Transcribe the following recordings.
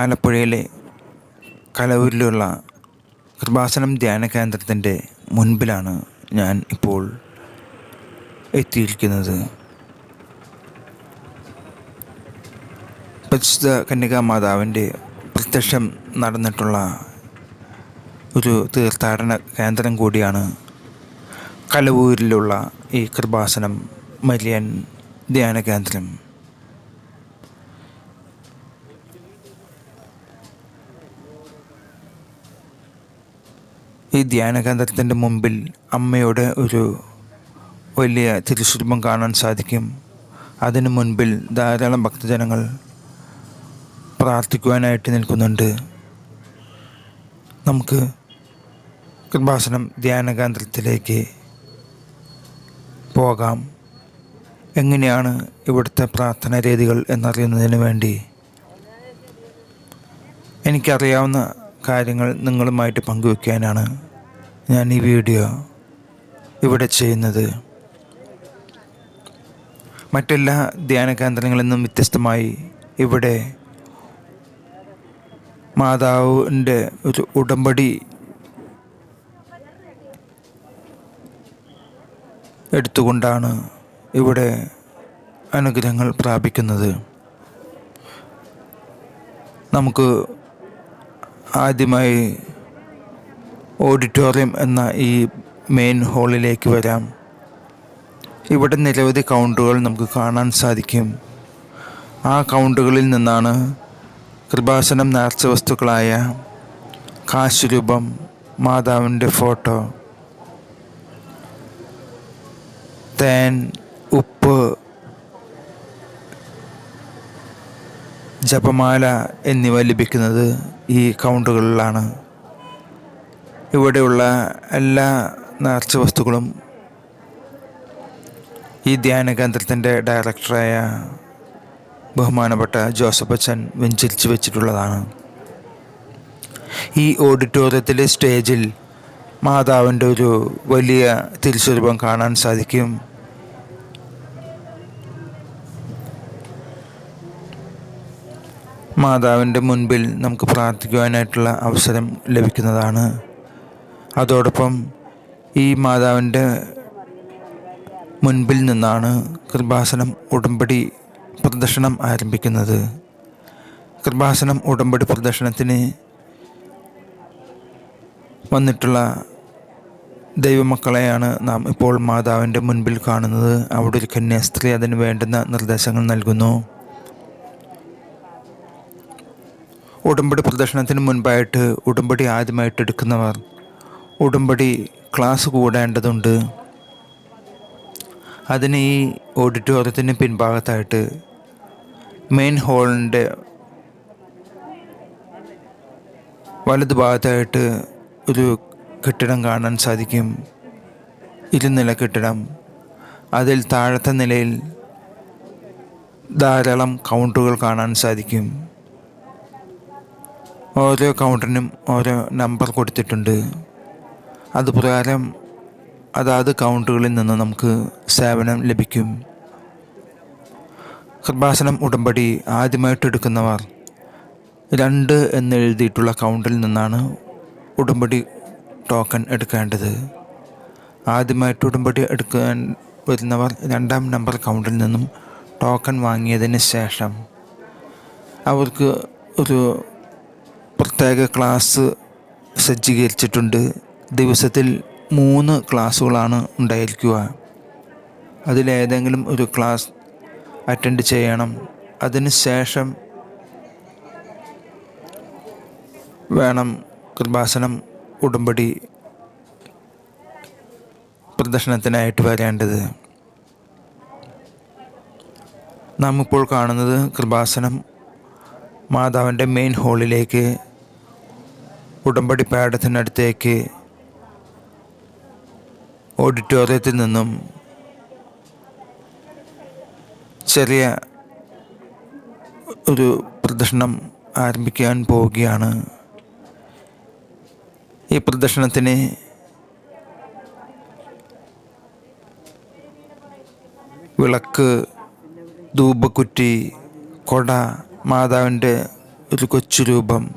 ആലപ്പുഴയിലെ കലവൂരിലുള്ള കൃപാസനം ധ്യാന കേന്ദ്രത്തിന്റെ മുൻപിലാണ് ഞാൻ ഇപ്പോൾ എത്തിയിരിക്കുന്നത്. പരിശുദ്ധ കന്യകാ മാതാവിന്റെ പ്രത്യക്ഷം നടന്നിട്ടുള്ള ഒരു തീർത്ഥാടന കേന്ദ്രം കൂടിയാണ് കലവൂരിലുള്ള ഈ കൃപാസനം മരിയൻ ധ്യാന കേന്ദ്രം. ഈ ധ്യാന കേന്ദ്രത്തിന്റെ മുമ്പിൽ അമ്മയുടെ ഒരു വലിയ തിരുസ്വരൂപം കാണാൻ സാധിക്കും. അതിനു മുൻപിൽ ധാരാളം ഭക്തജനങ്ങൾ പ്രാർത്ഥിക്കുവാനായിട്ട് നിൽക്കുന്നുണ്ട്. നമുക്ക് കൃപാസനം ധ്യാന കേന്ദ്രത്തിലേക്ക് പോകാം. എങ്ങനെയാണ് ഇവിടുത്തെ പ്രാർത്ഥന രീതികൾ എന്നറിയുന്നതിന് വേണ്ടി എനിക്കറിയാവുന്ന കാര്യങ്ങൾ നിങ്ങളുമായിട്ട് പങ്കുവയ്ക്കാനാണ് ഞാൻ ഈ വീഡിയോ ഇവിടെ ചെയ്യുന്നത് മറ്റെല്ലാ ധ്യാന കേന്ദ്രങ്ങളിൽ നിന്നും വ്യത്യസ്തമായി ഇവിടെ മാതാവിന്റെ ഒരു ഉടമ്പടി എടുത്തുകൊണ്ടാണ് ഇവിടെ അനുഗ്രഹങ്ങൾ പ്രാപിക്കുന്നത്. നമുക്ക് ആദ്യമായി ഓഡിറ്റോറിയം എന്ന ഈ മെയിൻ ഹാളിലേക്ക് വരാം. ഇവിടെ നിരവധി കൗണ്ടുകൾ നമുക്ക് കാണാൻ സാധിക്കും. ആ കൗണ്ടുകളിൽ നിന്നാണ് കൃപാസനം നേർച്ച വസ്തുക്കളായ കാശുരൂപം മാതാവിന്റെ ഫോട്ടോ തേൻ ഉപ്പ് ജപമാല എന്നിവ ലഭിക്കുന്നത് ഈ കൗണ്ടുകളിലാണ് ഇവിടെയുള്ള എല്ലാ നേർച്ച വസ്തുക്കളും ഈ ധ്യാന കേന്ദ്രത്തിന്റെ ഡയറക്ടറായ ബഹുമാനപ്പെട്ട ജോസഫ് അച്ഛൻ വെഞ്ചരിച്ച് വെച്ചിട്ടുള്ളതാണ്. ഈ ഓഡിറ്റോറിയത്തിലെ സ്റ്റേജിൽ മാതാവിന്റെ ഒരു വലിയ തിരുസ്വരൂപം കാണാൻ സാധിക്കും. മാതാവിന്റെ മുൻപിൽ നമുക്ക് പ്രാർത്ഥിക്കുവാനായിട്ടുള്ള അവസരം ലഭിക്കുന്നതാണ്. അതോടൊപ്പം ഈ മാതാവിന്റെ മുൻപിൽ നിന്നാണ് കൃപാസനം ഉടമ്പടി പ്രദർശനം ആരംഭിക്കുന്നത്. കൃപാസനം ഉടമ്പടി പ്രദർശനത്തിന് വന്നിട്ടുള്ള ദൈവമക്കളെയാണ് നാം ഇപ്പോൾ മാതാവിന്റെ മുൻപിൽ കാണുന്നത്. അവിടെ ഒരു കന്യാസ്ത്രീ അതിന് വേണ്ടുന്ന നിർദ്ദേശങ്ങൾ നൽകുന്നു. ഉടമ്പടി പ്രദർശനത്തിന് മുൻപായിട്ട് ഉടമ്പടി ആദ്യമായിട്ട് എടുക്കുന്നവർ ഉടമ്പടി ക്ലാസ് കൂടേണ്ടതുണ്ട്. അതിന് ഈ ഓഡിറ്റോറിയത്തിന് പിൻഭാഗത്തായിട്ട് മെയിൻ ഹാളിന്റെ വലതുഭാഗത്തായിട്ട് ഒരു കെട്ടിടം കാണാൻ സാധിക്കും. ഇരുനില കെട്ടിടം. അതിൽ താഴത്തെ നിലയിൽ ധാരാളം കൗണ്ടറുകൾ കാണാൻ സാധിക്കും. ഓരോ കൗണ്ടറിനും ഓരോ നമ്പർ കൊടുത്തിട്ടുണ്ട്. അതുപ്രകാരം അതാത് കൗണ്ടറുകളിൽ നിന്ന് നമുക്ക് സേവനം ലഭിക്കും. കൃപാസനം ഉടമ്പടി ആദ്യമായിട്ട് എടുക്കുന്നവർ രണ്ട് എന്ന് എഴുതിയിട്ടുള്ള കൗണ്ടറിൽ നിന്നാണ് ഉടമ്പടി ടോക്കൺ എടുക്കേണ്ടത്. ആദ്യമായിട്ട് ഉടമ്പടി എടുക്കാൻ വരുന്നവർ രണ്ടാം നമ്പർ കൗണ്ടറിൽ നിന്നും ടോക്കൺ വാങ്ങിയതിന് ശേഷം അവർക്ക് ഒരു പ്രത്യേക ക്ലാസ് സജ്ജീകരിച്ചിട്ടുണ്ട്. ദിവസത്തിൽ മൂന്ന് ക്ലാസ്സുകളാണ് ഉണ്ടായിരിക്കുക. അതിലേതെങ്കിലും ഒരു ക്ലാസ് അറ്റൻഡ് ചെയ്യണം. അതിനുശേഷം വേണം കൃപാസനം ഉടമ്പടി പ്രദർശനത്തിനായിട്ട് വരേണ്ടത്. നാം ഇപ്പോൾ കാണുന്നത് കൃപാസനം മാതാവിന്റെ മെയിൻ ഹാളിലേക്ക് ഉടമ്പടി പാടത്തിനടുത്തേക്ക് ഓഡിറ്റോറിയത്തിൽ നിന്നും ചെറിയ ഒരു പ്രദർശനം ആരംഭിക്കാൻ പോവുകയാണ്. ഈ പ്രദർശനത്തിന് വിളക്ക് ധൂപക്കുറ്റി കൊട മാതാവിന്റെ ഒരു കൊച്ചു രൂപം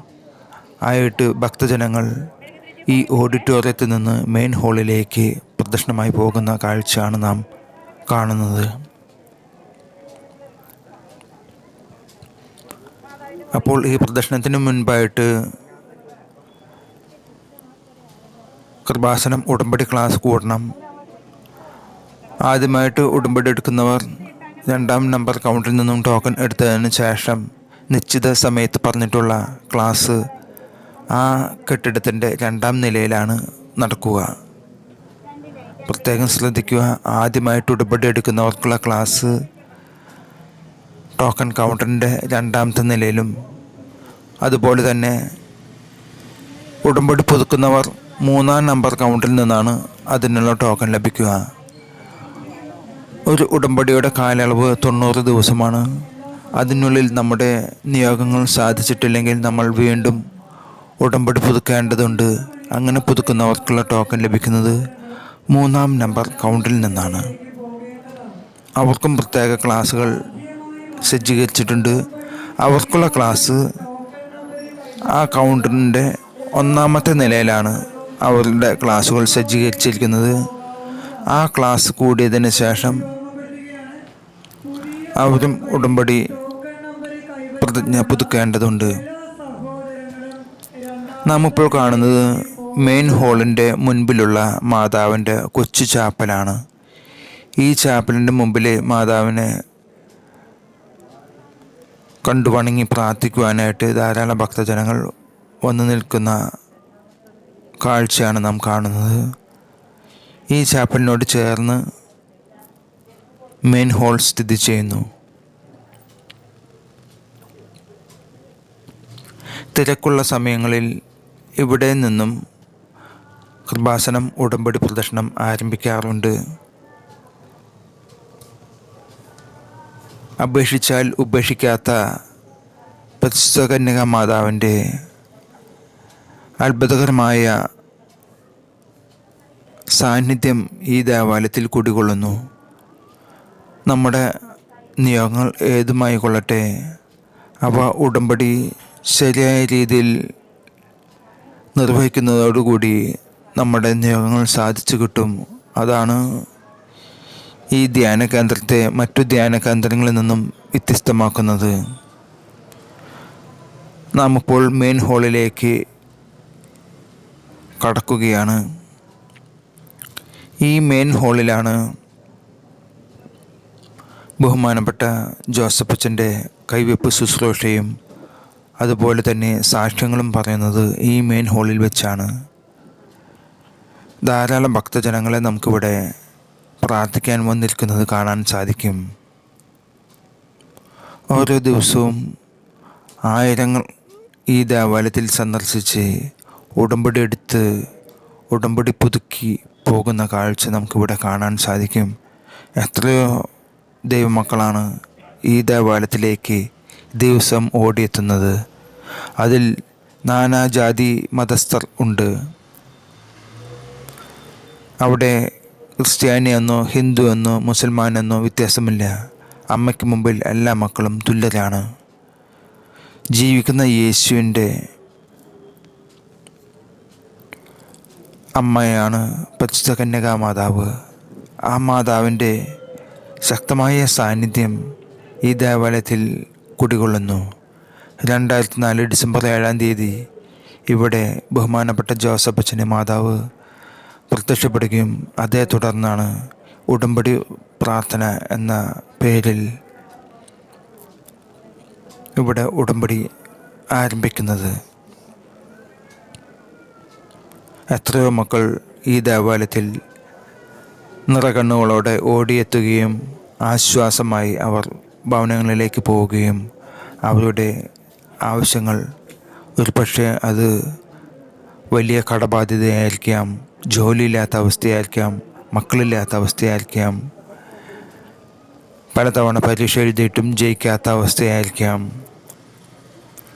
ആയിട്ട് ഭക്തജനങ്ങൾ ഈ ഓഡിറ്റോറിയത്തിൽ നിന്ന് മെയിൻ ഹാളിലേക്ക് പ്രദക്ഷിണമായി പോകുന്ന കാഴ്ചയാണ് നാം കാണുന്നത്. അപ്പോൾ ഈ പ്രദർശനത്തിന് മുൻപായിട്ട് കൃപാസനം ഉടമ്പടി ക്ലാസ് കൂടണം. ആദ്യമായിട്ട് ഉടമ്പടി എടുക്കുന്നവർ രണ്ടാം നമ്പർ കൗണ്ടറിൽ നിന്നും ടോക്കൺ എടുത്തതിന് ശേഷം നിശ്ചിത സമയത്ത് പറഞ്ഞിട്ടുള്ള ക്ലാസ് ആ കെട്ടിടത്തിന്റെ രണ്ടാം നിലയിലാണ് നടക്കുക. പ്രത്യേകം ശ്രദ്ധിക്കുക. ആദ്യമായിട്ട് ഉടമ്പടി എടുക്കുന്നവർക്കുള്ള ക്ലാസ് ടോക്കൺ കൗണ്ടറിന്റെ രണ്ടാമത്തെ നിലയിലും. അതുപോലെ തന്നെ ഉടമ്പടി പുതുക്കുന്നവർ മൂന്നാം നമ്പർ കൗണ്ടറിൽ നിന്നാണ് അതിനുള്ള ടോക്കൺ ലഭിക്കുക. ഒരു ഉടമ്പടിയുടെ കാലയളവ് തൊണ്ണൂറ് ദിവസമാണ്. അതിനുള്ളിൽ നമ്മുടെ നിയോഗങ്ങൾ സാധിച്ചിട്ടില്ലെങ്കിൽ നമ്മൾ വീണ്ടും ഉടമ്പടി പുതുക്കേണ്ടതുണ്ട്. അങ്ങനെ പുതുക്കുന്നവർക്കുള്ള ടോക്കൺ ലഭിക്കുന്നത് മൂന്നാം നമ്പർ കൗണ്ടിൽ നിന്നാണ്. അവർക്കും പ്രത്യേക ക്ലാസ്സുകൾ സജ്ജീകരിച്ചിട്ടുണ്ട്. അവർക്കുള്ള ക്ലാസ് ആ കൗണ്ടറിന്റെ ഒന്നാമത്തെ നിലയിലാണ് അവരുടെ ക്ലാസ്സുകൾ സജ്ജീകരിച്ചിരിക്കുന്നത്. ആ ക്ലാസ് കൂടിയതിന് ശേഷം അവരും ഉടമ്പടി പ്രതിജ്ഞ പുതുക്കേണ്ടതുണ്ട്. നാം ഇപ്പോൾ കാണുന്നത് മെയിൻ ഹാളിന്റെ മുൻപിലുള്ള മാതാവിന്റെ കൊച്ചു ചാപ്പലാണ്. ഈ ചാപ്പലിന്റെ മുമ്പിൽ മാതാവിനെ കണ്ടു വണങ്ങി പ്രാർത്ഥിക്കുവാനായിട്ട് ധാരാളം ഭക്തജനങ്ങൾ വന്നു നിൽക്കുന്ന കാഴ്ചയാണ് നാം കാണുന്നത്. ഈ ചാപ്പലിനോട് ചേർന്ന് മെയിൻ ഹോൾ സ്ഥിതി ചെയ്യുന്നു. തിരക്കുള്ള സമയങ്ങളിൽ ഇവിടെ നിന്നും കൃപാസനം ഉടമ്പടി പ്രദർശനം ആരംഭിക്കാറുണ്ട്. അപേക്ഷിച്ചാൽ ഉപേക്ഷിക്കാത്ത പരിശുദ്ധകന്യക മാതാവിന്റെ അത്ഭുതകരമായ സാന്നിധ്യം ഈ ദേവാലയത്തിൽ കുടികൊള്ളുന്നു. നമ്മുടെ നിയോഗങ്ങൾ ഏതുമായി കൊള്ളട്ടെ? അവ ഉടമ്പടി ശരിയായ രീതിയിൽ നിർവഹിക്കുന്നതോടുകൂടി നമ്മുടെ നിയോഗങ്ങൾ സാധിച്ചു കിട്ടും. അതാണ് ഈ ധ്യാന കേന്ദ്രത്തെ മറ്റു ധ്യാന കേന്ദ്രങ്ങളിൽ നിന്നും വ്യത്യസ്തമാക്കുന്നത്. നാം ഇപ്പോൾ മെയിൻ ഹാളിലേക്ക് കടക്കുകയാണ്. ഈ മെയിൻ ഹാളിലാണ് ബഹുമാനപ്പെട്ട ജോസഫ് അച്ഛന്റെ കൈവെപ്പ് ശുശ്രൂഷയും അതുപോലെ തന്നെ സാക്ഷ്യങ്ങളും പറയുന്നത് ഈ മെയിൻ ഹാളിൽ വെച്ചാണ്. ധാരാളം ഭക്തജനങ്ങളെ നമുക്കിവിടെ പ്രാർത്ഥിക്കാൻ വന്നിരിക്കുന്നത് കാണാൻ സാധിക്കും. ഓരോ ദിവസവും ആയിരങ്ങൾ ഈ ദേവാലയത്തിൽ സന്ദർശിച്ച് ഉടമ്പടി എടുത്ത് ഉടമ്പടി പുതുക്കി പോകുന്ന കാഴ്ച നമുക്കിവിടെ കാണാൻ സാധിക്കും. എത്രയോ ദൈവമക്കളാണ് ഈ ദേവാലയത്തിലേക്ക് ദിവസം ഓടിയെത്തുന്നത്. അതിൽ നാനാജാതി മതസ്ഥർ ഉണ്ട്. അവിടെ ക്രിസ്ത്യാനി എന്നോ ഹിന്ദു എന്നോ മുസൽമാൻ എന്നോ വ്യത്യാസമില്ല. അമ്മയ്ക്ക് മുമ്പിൽ എല്ലാ മക്കളും തുല്യരാണ്. ജീവിക്കുന്ന യേശുവിന്റെ അമ്മയാണ് പരിശുദ്ധ കന്യകാ മാതാവ് ആ മാതാവിന്റെ ശക്തമായ സാന്നിധ്യം ഈ ദേവാലയത്തിൽ കുടികൊള്ളുന്നു. രണ്ടായിരത്തി നാല് ഡിസംബർ ഏഴാം തീയതി ഇവിടെ ബഹുമാനപ്പെട്ട ജോസഫ് അച്ഛന്റെ മാതാവ് പ്രത്യക്ഷപ്പെടുകയും അതേ തുടർന്നാണ് ഉടമ്പടി പ്രാർത്ഥന എന്ന പേരിൽ ഇവിടെ ഉടമ്പടി ആരംഭിക്കുന്നത്. എത്രയോ മക്കൾ ഈ ദേവാലയത്തിൽ നിറകണ്ണുകളോടെ ഓടിയെത്തുകയും ആശ്വാസമായി അവർ ഭവനങ്ങളിലേക്ക് പോവുകയും അവരുടെ ആവശ്യങ്ങൾ ഒരുപക്ഷെ അത് വലിയ കടബാധ്യതയായിരിക്കാം. ജോലിയില്ലാത്ത അവസ്ഥയായിരിക്കാം മക്കളില്ലാത്ത അവസ്ഥയായിരിക്കാം. പലതവണ പരീക്ഷ എഴുതിയിട്ടും ജയിക്കാത്ത അവസ്ഥയായിരിക്കാം.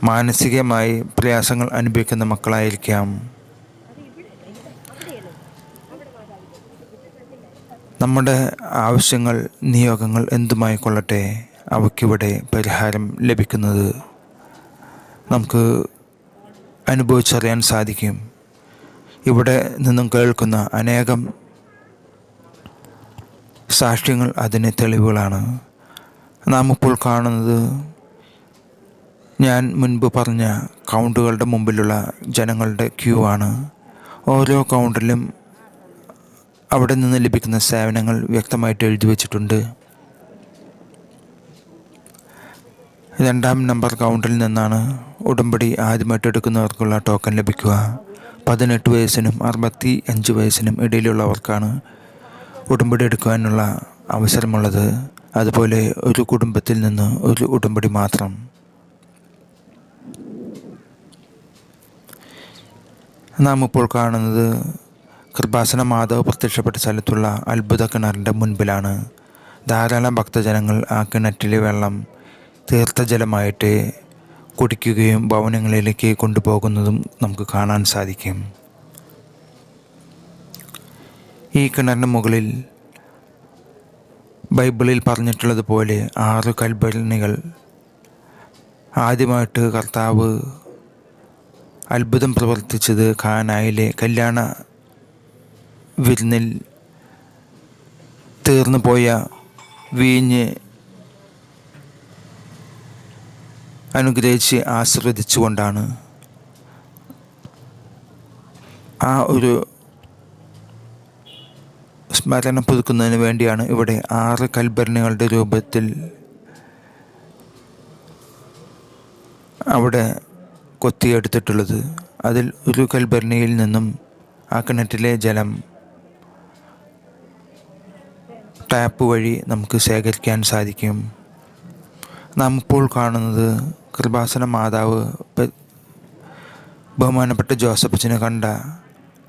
മാനസികമായി പ്രയാസങ്ങൾ അനുഭവിക്കുന്ന മക്കളായിരിക്കാം. നമ്മുടെ ആവശ്യങ്ങൾ നിയോഗങ്ങൾ എന്തുമായി കൊള്ളട്ടെ? അവയ്ക്കിവിടെ പരിഹാരം ലഭിക്കുന്നത് നമുക്ക് അനുഭവിച്ചറിയാൻ സാധിക്കും. ഇവിടെ നിന്നും കേൾക്കുന്ന അനേകം സാക്ഷ്യങ്ങൾ അതിന് തെളിവുകളാണ്. നാം ഇപ്പോൾ കാണുന്നത് ഞാൻ മുൻപ് പറഞ്ഞ കൗണ്ടുകളുടെ മുമ്പിലുള്ള ജനങ്ങളുടെ ക്യൂ ആണ്. ഓരോ കൗണ്ടിലും അവിടെ നിന്ന് ലഭിക്കുന്ന സേവനങ്ങൾ വ്യക്തമായിട്ട് എഴുതി വച്ചിട്ടുണ്ട്. രണ്ടാം നമ്പർ കൗണ്ടിൽ നിന്നാണ് ഉടമ്പടി ആദ്യമായിട്ട് എടുക്കുന്നവർക്കുള്ള ടോക്കൺ ലഭിക്കുക. പതിനെട്ട് വയസ്സിനും അറുപത്തി അഞ്ച് വയസ്സിനും ഇടയിലുള്ളവർക്കാണ് ഉടമ്പടി എടുക്കുവാനുള്ള അവസരമുള്ളത്. അതുപോലെ ഒരു കുടുംബത്തിൽ നിന്ന് ഒരു ഉടമ്പടി മാത്രം. നാം ഇപ്പോൾ കാണുന്നത് കൃപാസന മാധവ് പ്രത്യക്ഷപ്പെട്ട സ്ഥലത്തുള്ള അത്ഭുത കിണറിന്റെ മുൻപിലാണ്. ധാരാളം ഭക്തജനങ്ങൾ ആ കിണറ്റിലെ വെള്ളം തീർത്ഥ ജലമായിട്ട് കുടിക്കുകയും ഭവനങ്ങളിലേക്ക് കൊണ്ടുപോകുന്നതും നമുക്ക് കാണാൻ സാധിക്കും. ഈ കിണറിന് മുകളിൽ ബൈബിളിൽ പറഞ്ഞിട്ടുള്ളതുപോലെ ആറ് കൽഭരണികൾ. ആദ്യമായിട്ട് കർത്താവ് അത്ഭുതം പ്രവർത്തിച്ചത് ഖാനായിലെ കല്യാണ വിരുന്നിൽ തീർന്നു പോയ വീഞ്ഞ് അനുഗ്രഹിച്ച് ആശീർവദിച്ചുകൊണ്ടാണ് ആ ഒരു സ്മരണ പുതുക്കുന്നതിന് വേണ്ടിയാണ് ഇവിടെ ആറ് കൽഭരണികളുടെ രൂപത്തിൽ അവിടെ കൊത്തിയെടുത്തിട്ടുള്ളത്. അതിൽ ഒരു കൽഭരണിയിൽ നിന്നും ആ കിണറ്റിലെ ജലം ടാപ്പ് വഴി നമുക്ക് ശേഖരിക്കാൻ സാധിക്കും. നാം ഇപ്പോൾ കാണുന്നത് കൃപാസന മാതാവ് ബഹുമാനപ്പെട്ട ജോസഫച്ചിനെ കണ്ട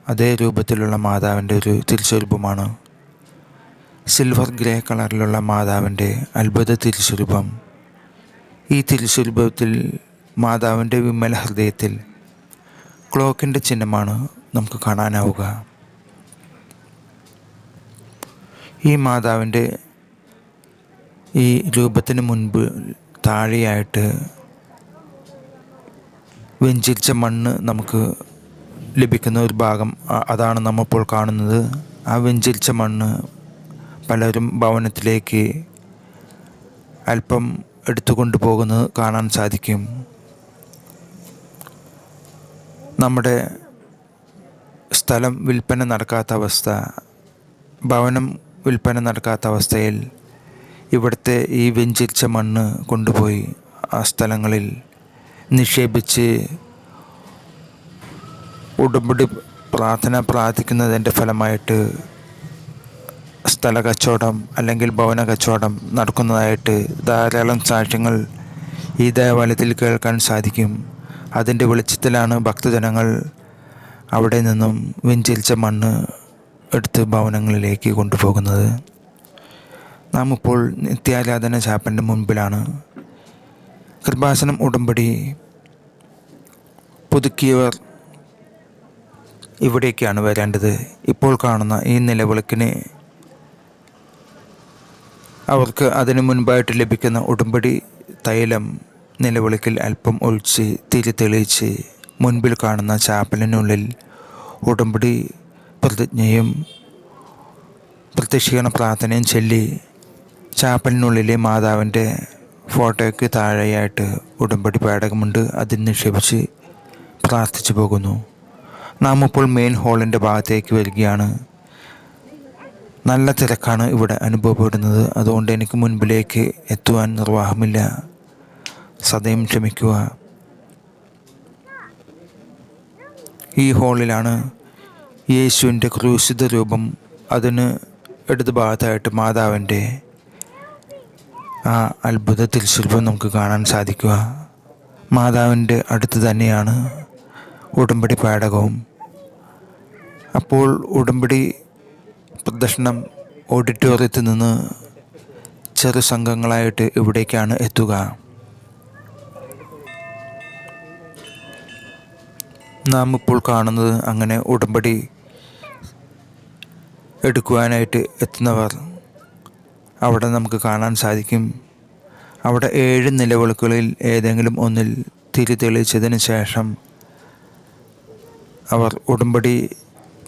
അതേ രൂപത്തിലുള്ള മാതാവിന്റെ ഒരു തിരിച്ചുരൂപമാണ്. സിൽവർ ഗ്രേ കളറിലുള്ള മാതാവിന്റെ അത്ഭുത തിരിച്ചുരൂപം. ഈ തിരിച്ചുരൂപത്തിൽ മാതാവിന്റെ വിമല ഹൃദയത്തിൽ ക്ലോക്കിന്റെ ചിഹ്നമാണ് നമുക്ക് കാണാനാവുക. ഈ മാതാവിന്റെ ഈ രൂപത്തിന് മുൻപ് താഴെയായിട്ട് വെഞ്ചിരിച്ച മണ്ണ് നമുക്ക് ലഭിക്കുന്ന ഒരു ഭാഗം അതാണ് നമ്മളിപ്പോൾ കാണുന്നത്. ആ വെഞ്ചരിച്ച മണ്ണ് പലരും ഭവനത്തിലേക്ക് അല്പം എടുത്തുകൊണ്ട് പോകുന്നത് കാണാൻ സാധിക്കും. നമ്മുടെ സ്ഥലം വിൽപ്പന നടക്കാത്ത അവസ്ഥ ഭവനം വിൽപ്പന നടക്കാത്ത അവസ്ഥയിൽ ഇവിടുത്തെ ഈ വെഞ്ചിരിച്ച മണ്ണ് കൊണ്ടുപോയി ആ സ്ഥലങ്ങളിൽ നിക്ഷേപിച്ച് ഉടമ്പടി പ്രാർത്ഥന പ്രാർത്ഥിക്കുന്നതിന്റെ ഫലമായിട്ട് സ്ഥല കച്ചവടം അല്ലെങ്കിൽ ഭവന കച്ചവടം നടക്കുന്നതായിട്ട് ധാരാളം സാക്ഷ്യങ്ങൾ ഈ ദേവാലയത്തിൽ കേൾക്കാൻ സാധിക്കും. അതിന്റെ വെളിച്ചത്തിലാണ് ഭക്തജനങ്ങൾ അവിടെ നിന്നും വിഞ്ചിരിച്ച മണ്ണ് എടുത്ത് ഭവനങ്ങളിലേക്ക് കൊണ്ടുപോകുന്നത്. നാം ഇപ്പോൾ നിത്യാരാധന ചാപ്പന്റെ മുൻപിലാണ്. കൃപാസനം ഉടമ്പടി പുതുക്കിയവർ ഇവിടേക്കാണ് വരേണ്ടത്. ഇപ്പോൾ കാണുന്ന ഈ നിലവിളക്കിന് അവർക്ക് അതിനു മുൻപായിട്ട് ലഭിക്കുന്ന ഉടമ്പടി തൈലം നിലവിളക്കിൽ അല്പം ഒഴിച്ച് തിരി തെളിയിച്ച് മുൻപിൽ കാണുന്ന ചാപ്പലിനുള്ളിൽ ഉടമ്പടി പ്രതിജ്ഞയും പ്രത്യക്ഷീകരണ പ്രാർത്ഥനയും ചൊല്ലി ചാപ്പലിനുള്ളിലെ മാതാവിന്റെ ഫോട്ടോയ്ക്ക് താഴെയായിട്ട് ഉടമ്പടി പേടകമുണ്ട്. അതിൽ നിക്ഷേപിച്ച് പ്രാർത്ഥിച്ചു പോകുന്നു. നാം ഇപ്പോൾ മെയിൻ ഹാളിന്റെ ഭാഗത്തേക്ക് വരികയാണ്. നല്ല തിരക്കാണ് ഇവിടെ അനുഭവപ്പെടുന്നത്. അതുകൊണ്ട് എനിക്ക് മുൻപിലേക്ക് എത്തുവാൻ നിർവാഹമില്ല. സദയം ക്ഷമിക്കുക. ഈ ഹാളിലാണ് യേശുവിന്റെ ക്രൂശിത രൂപം അതിന് ഇടതുഭാഗത്തായിട്ട് മാതാവിന്റെ ആ അത്ഭുതത്തിൽ ശില്പം നമുക്ക് കാണാൻ സാധിക്കുക. മാതാവിന്റെ അടുത്ത് തന്നെയാണ് ഉടമ്പടി പാടകവും. അപ്പോൾ ഉടമ്പടി പ്രദർശനം ഓഡിറ്റോറിയത്തിൽ നിന്ന് ചെറു സംഘങ്ങളായിട്ട് ഇവിടേക്കാണ് എത്തുക. നാം ഇപ്പോൾ കാണുന്നത് അങ്ങനെ ഉടമ്പടി എടുക്കുവാനായിട്ട് എത്തുന്നവർ അവിടെ നമുക്ക് കാണാൻ സാധിക്കും. അവിടെ ഏഴ് നിലവിളക്കുകളിൽ ഏതെങ്കിലും ഒന്നിൽ തിരി തെളിയിച്ചതിന് ശേഷം അവർ ഉടമ്പടി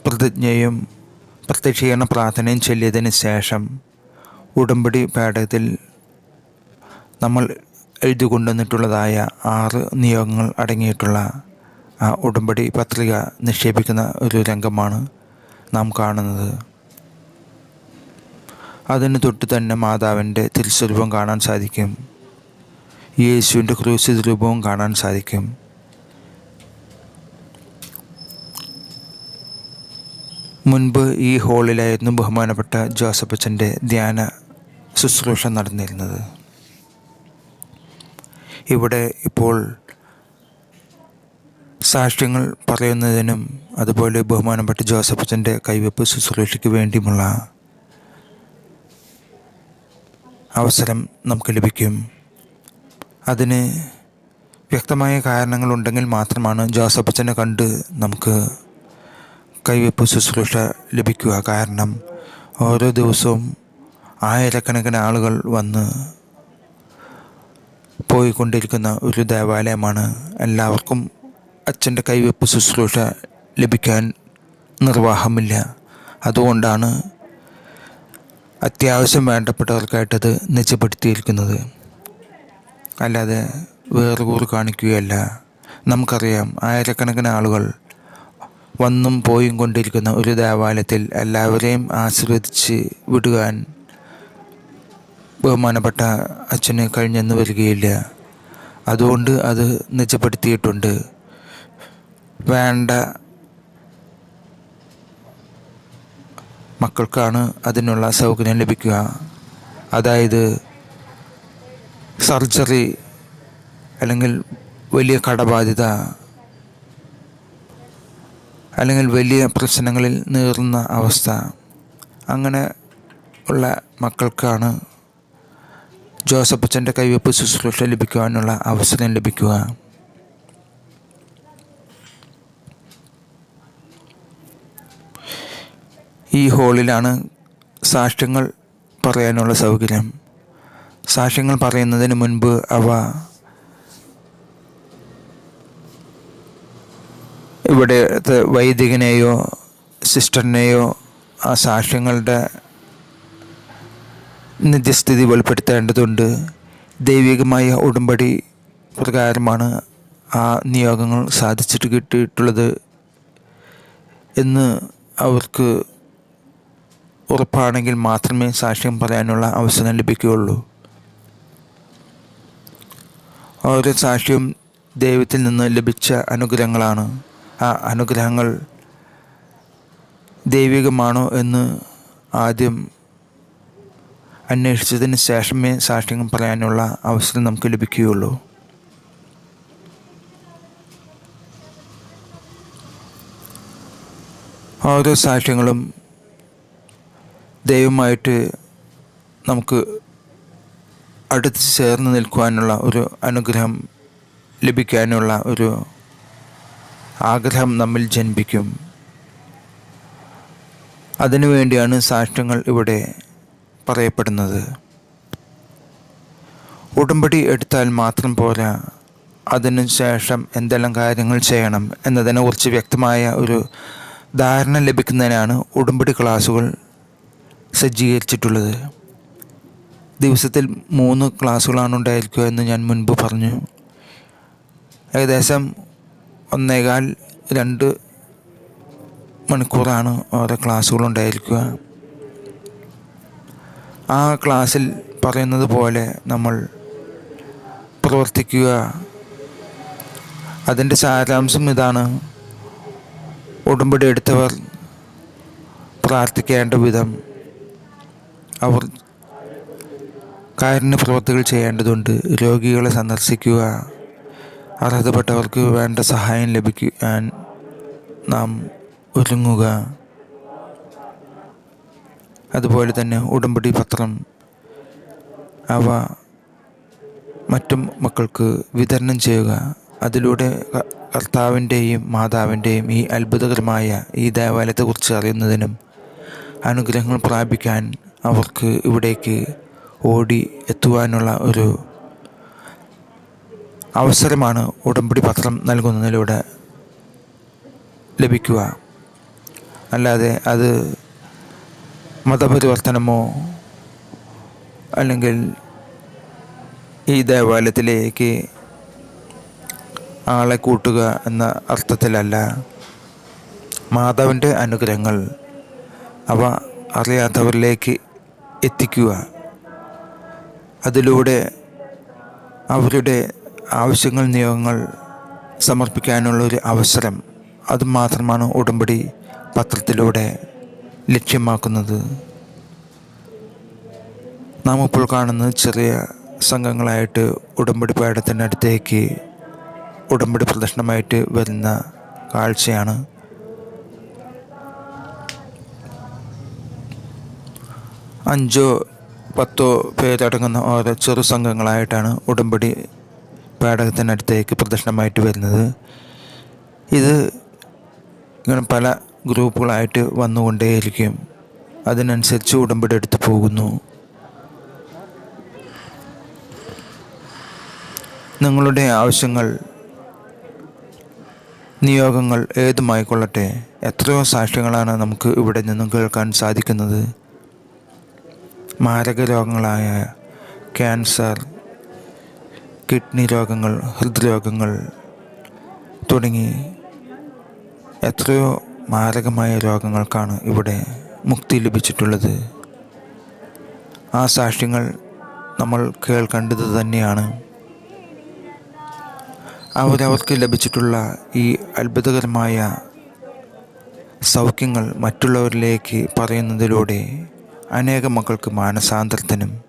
പ്രതിജ്ഞയും പ്രത്യക്ഷീകരണ പ്രാർത്ഥനയും ചൊല്ലിയതിന് ശേഷം ഉടമ്പടി പേടകത്തിൽ നമ്മൾ എഴുതി കൊണ്ടുവന്നിട്ടുള്ളതായ ആറ് നിയോഗങ്ങൾ അടങ്ങിയിട്ടുള്ള ആ ഉടമ്പടി പത്രിക നിക്ഷേപിക്കുന്ന ഒരു രംഗമാണ് നാം കാണുന്നത്. അതിന് തൊട്ട് തന്നെ മാതാവിന്റെ തിരുസ്വരൂപം കാണാൻ സാധിക്കും. യേശുവിന്റെ ക്രൂശിത രൂപവും കാണാൻ സാധിക്കും. മുൻപ് ഈ ഹാളിലായിരുന്നു ബഹുമാനപ്പെട്ട ജോസഫ് അച്ഛന്റെ ധ്യാന ശുശ്രൂഷ നടന്നിരുന്നത്. ഇവിടെ ഇപ്പോൾ സാക്ഷ്യങ്ങൾ പറയുന്നതിനും അതുപോലെ ബഹുമാനപ്പെട്ട ജോസഫ് അച്ഛന്റെ കൈവെപ്പ് ശുശ്രൂഷയ്ക്ക് വേണ്ടിയുമുള്ള അവസരം നമുക്ക് ലഭിക്കും. അതിന് വ്യക്തമായ കാരണങ്ങളുണ്ടെങ്കിൽ മാത്രമാണ് ജോസഫ് അച്ഛനെ കണ്ട് നമുക്ക് കൈവെപ്പ് ശുശ്രൂഷ ലഭിക്കുക. കാരണം ഓരോ ദിവസവും ആയിരക്കണക്കിന് ആളുകൾ വന്ന് പോയിക്കൊണ്ടിരിക്കുന്ന ഒരു ദേവാലയമാണ്. എല്ലാവർക്കും അച്ഛന്റെ കൈവെപ്പ് ശുശ്രൂഷ ലഭിക്കാൻ നിർവാഹമില്ല. അതുകൊണ്ടാണ് അത്യാവശ്യം വേണ്ടപ്പെട്ടവർക്കായിട്ടത് നിജപ്പെടുത്തിയിരിക്കുന്നത്. അല്ലാതെ വേറുകൂറ് കാണിക്കുകയല്ല. നമുക്കറിയാം ആയിരക്കണക്കിന് ആളുകൾ വന്നും പോയും കൊണ്ടിരിക്കുന്ന ഒരു ദേവാലയത്തിൽ എല്ലാവരെയും ആശീർവദിച്ച് വിടുവാൻ ബഹുമാനപ്പെട്ട അച്ഛന് കഴിഞ്ഞെന്ന് വരികയില്ല. അതുകൊണ്ട് അത് നിജപ്പെടുത്തിയിട്ടുണ്ട്. വേണ്ട മക്കൾക്കാണ് അതിനുള്ള സൗകര്യം ലഭിക്കുക. അതായത് സർജറി അല്ലെങ്കിൽ വലിയ കടബാധ്യത അല്ലെങ്കിൽ വലിയ പ്രശ്നങ്ങളിൽ നേറുന്ന അവസ്ഥ അങ്ങനെ ഉള്ള മക്കൾക്കാണ് ജോസഫ് അച്ഛന്റെ കൈവപ്പ് ശുശ്രൂഷ ലഭിക്കുവാനുള്ള അവസരം ലഭിക്കുക. ഈ ഹോളിലാണ് സാക്ഷ്യങ്ങൾ പറയാനുള്ള സൗകര്യം. സാക്ഷ്യങ്ങൾ പറയുന്നതിന് മുൻപ് അവ ഇവിടുത്തെ വൈദികനെയോ സിസ്റ്ററിനെയോ ആ സാക്ഷ്യങ്ങളുടെ നിത്യസ്ഥിതി വെളിപ്പെടുത്തേണ്ടതുണ്ട്. ദൈവികമായ ഉടമ്പടി പ്രകാരമാണ് ആ നിയോഗങ്ങൾ സാധിച്ചിട്ട് കിട്ടിയിട്ടുള്ളത് എന്ന് അവർക്ക് ഉറപ്പാണെങ്കിൽ മാത്രമേ സാക്ഷ്യം പറയാനുള്ള അവസരം ലഭിക്കുകയുള്ളൂ. ഓരോ സാക്ഷ്യവും ദൈവത്തിൽ നിന്ന് ലഭിച്ച അനുഗ്രഹങ്ങളാണ്. ആ അനുഗ്രഹങ്ങൾ ദൈവികമാണോ എന്ന് ആദ്യം അന്വേഷിച്ചതിന് ശേഷമേ സാക്ഷ്യം പറയാനുള്ള അവസരം നമുക്ക് ലഭിക്കുകയുള്ളൂ. ഓരോ സാക്ഷ്യങ്ങളും ദൈവമായിട്ട് നമുക്ക് അടുത്ത് ചേർന്ന് നിൽക്കുവാനുള്ള ഒരു അനുഗ്രഹം ലഭിക്കാനുള്ള ഒരു ആഗ്രഹം നമ്മിൽ ജനിപ്പിക്കും. അതിനുവേണ്ടിയാണ് സാക്ഷ്യങ്ങൾ ഇവിടെ പറയപ്പെടുന്നത്. ഉടമ്പടി എടുത്താൽ മാത്രം പോരാ അതിനു ശേഷം എന്തെല്ലാം കാര്യങ്ങൾ ചെയ്യണം എന്നതിനെക്കുറിച്ച് വ്യക്തമായ ഒരു ധാരണ ലഭിക്കുന്നതിനാണ് ഉടമ്പടി ക്ലാസ്സുകൾ സജ്ജീകരിച്ചിട്ടുള്ളത്. ദിവസത്തിൽ മൂന്ന് ക്ലാസ്സുകളാണ് ഉണ്ടായിരിക്കുക എന്ന് ഞാൻ മുൻപ് പറഞ്ഞു. ഏകദേശം ഒന്നേകാൽ രണ്ട് മണിക്കൂറാണ് ഓരോ ക്ലാസ്സുകൾ ഉണ്ടായിരിക്കുക. ആ ക്ലാസ്സിൽ പറയുന്നത് പോലെ നമ്മൾ പ്രവർത്തിക്കുക. അതിന്റെ സാരാംശം ഇതാണ്. ഉടമ്പടി എടുത്തവർ പ്രാർത്ഥിക്കേണ്ട വിധം അവർ കാരുണ്യ പ്രവർത്തികൾ ചെയ്യേണ്ടതുണ്ട്. രോഗികളെ സന്ദർശിക്കുക അർഹതപ്പെട്ടവർക്ക് വേണ്ട സഹായം ലഭിക്കാൻ നാം ഒരുങ്ങുക. അതുപോലെ തന്നെ ഉടമ്പടി പത്രം അവ മറ്റും മക്കൾക്ക് വിതരണം ചെയ്യുക. അതിലൂടെ കർത്താവിന്റെയും മാതാവിന്റെയും ഈ അത്ഭുതകരമായ ഈ ദേവാലയത്തെക്കുറിച്ച് അറിയുന്നതിനും അനുഗ്രഹങ്ങൾ പ്രാപിക്കാൻ അവർക്ക് ഇവിടേക്ക് ഓടി എത്തുവാനുള്ള ഒരു അവസരമാണ് ഉടമ്പടി പത്രം നൽകുന്നതിലൂടെ ലഭിക്കുക. അല്ലാതെ അത് മതപരിവർത്തനമോ അല്ലെങ്കിൽ ഈ ദേവാലയത്തിലേക്ക് ആളെ കൂട്ടുക എന്ന അർത്ഥത്തിലല്ല. മാതാവിന്റെ അനുഗ്രഹങ്ങൾ അവ അറിയാത്തവരിലേക്ക് എത്തിക്കുക. അതിലൂടെ അവരുടെ ആവശ്യങ്ങൾ നിയോഗങ്ങൾ സമർപ്പിക്കാനുള്ള ഒരു അവസരം അത് മാത്രമാണ് ഉടമ്പടി പത്രത്തിലൂടെ ലക്ഷ്യമാക്കുന്നത്. നാം ഇപ്പോൾ കാണുന്നത് ചെറിയ സംഘങ്ങളായിട്ട് ഉടമ്പടി പേടത്തിനടുത്തേക്ക് ഉടമ്പടി പ്രദർശനമായിട്ട് വരുന്ന കാഴ്ചയാണ് അഞ്ചോ പത്തോ പേരടങ്ങുന്ന ഓരോ ചെറു സംഘങ്ങളായിട്ടാണ് ഉടമ്പടി പേടകത്തിനടുത്തേക്ക് പ്രദർശനമായിട്ട് വരുന്നത്. ഇത് ഇങ്ങനെ പല ഗ്രൂപ്പുകളായിട്ട് വന്നുകൊണ്ടേയിരിക്കും. അതിനനുസരിച്ച് ഉടമ്പടി എടുത്ത് പോകുന്നു. നിങ്ങളുടെ ആവശ്യങ്ങൾ നിയോഗങ്ങൾ ഏതുമായിക്കൊള്ളട്ടെ? എത്രയോ സാക്ഷ്യങ്ങളാണ് നമുക്ക് ഇവിടെ നിന്നും കേൾക്കാൻ സാധിക്കുന്നത്. മാരക രോഗങ്ങളായ ക്യാൻസർ കിഡ്നി രോഗങ്ങൾ ഹൃദ്രോഗങ്ങൾ തുടങ്ങി എത്രയോ മാരകമായ രോഗങ്ങൾക്കാണ് ഇവിടെ മുക്തി ലഭിച്ചിട്ടുള്ളത്. ആ സാക്ഷ്യങ്ങൾ നമ്മൾ കേൾക്കേണ്ടത് തന്നെയാണ്. അവരവർക്ക് ലഭിച്ചിട്ടുള്ള ഈ അത്ഭുതകരമായ സൗഖ്യങ്ങൾ മറ്റുള്ളവരിലേക്ക് പറയുന്നതിലൂടെ അനേകം മക്കൾക്ക് മാനസാന്തരത്തിനും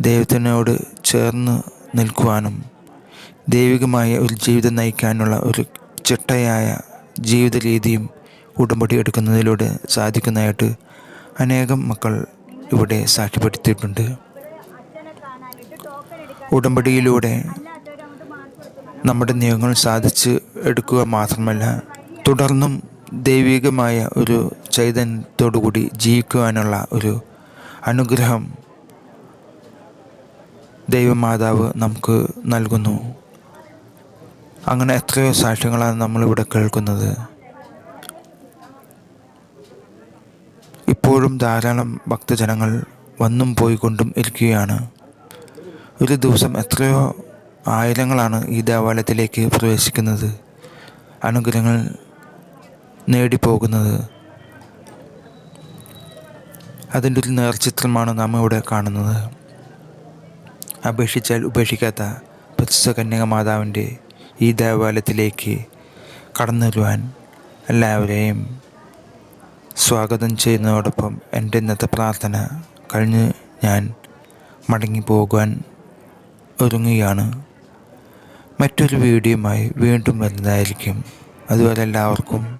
ദൈവത്തിനോട് ചേർന്ന് നിൽക്കുവാനും ദൈവികമായ ഒരു ജീവിതം നയിക്കാനുള്ള ഒരു ചിട്ടയായ ജീവിത രീതിയും ഉടമ്പടി എടുക്കുന്നതിലൂടെ സാധിക്കുന്നതായിട്ട് അനേകം മക്കൾ ഇവിടെ സാക്ഷ്യപ്പെടുത്തിയിട്ടുണ്ട്. ഉടമ്പടിയിലൂടെ നമ്മുടെ നിയമങ്ങൾ സാധിച്ച് എടുക്കുക മാത്രമല്ല തുടർന്നും ദൈവികമായ ഒരു ചൈതന്യത്തോടുകൂടി ജീവിക്കുവാനുള്ള ഒരു അനുഗ്രഹം ദൈവമാതാവ് നമുക്ക് നൽകുന്നു. അങ്ങനെ എത്രയോ സാക്ഷ്യങ്ങളാണ് നമ്മളിവിടെ കേൾക്കുന്നത്. ഇപ്പോഴും ധാരാളം ഭക്തജനങ്ങൾ വന്നും പോയിക്കൊണ്ടും ഇരിക്കുകയാണ്. ഒരു ദിവസം എത്രയോ ആയിരങ്ങളാണ് ഈ ദേവാലയത്തിലേക്ക് പ്രവേശിക്കുന്നത്. അനുഗ്രഹങ്ങൾ നേടിപ്പോകുന്നത്. അതിന്റെ ഒരു നേർചിത്രമാണ് നാം ഇവിടെ കാണുന്നത്. അപേക്ഷിച്ചാൽ ഉപേക്ഷിക്കാത്ത പരിശുദ്ധ കന്യക മാതാവിന്റെ ഈ ദേവാലയത്തിലേക്ക് കടന്നു വരുവാൻ എല്ലാവരെയും സ്വാഗതം ചെയ്യുന്നതോടൊപ്പം എന്റെ ഇന്നത്തെ പ്രാർത്ഥന കഴിഞ്ഞ് ഞാൻ മടങ്ങി ഒരുങ്ങുകയാണ്. മറ്റൊരു വീഡിയോയുമായി വീണ്ടും വരുന്നതായിരിക്കും. അതുവരെ എല്ലാവർക്കും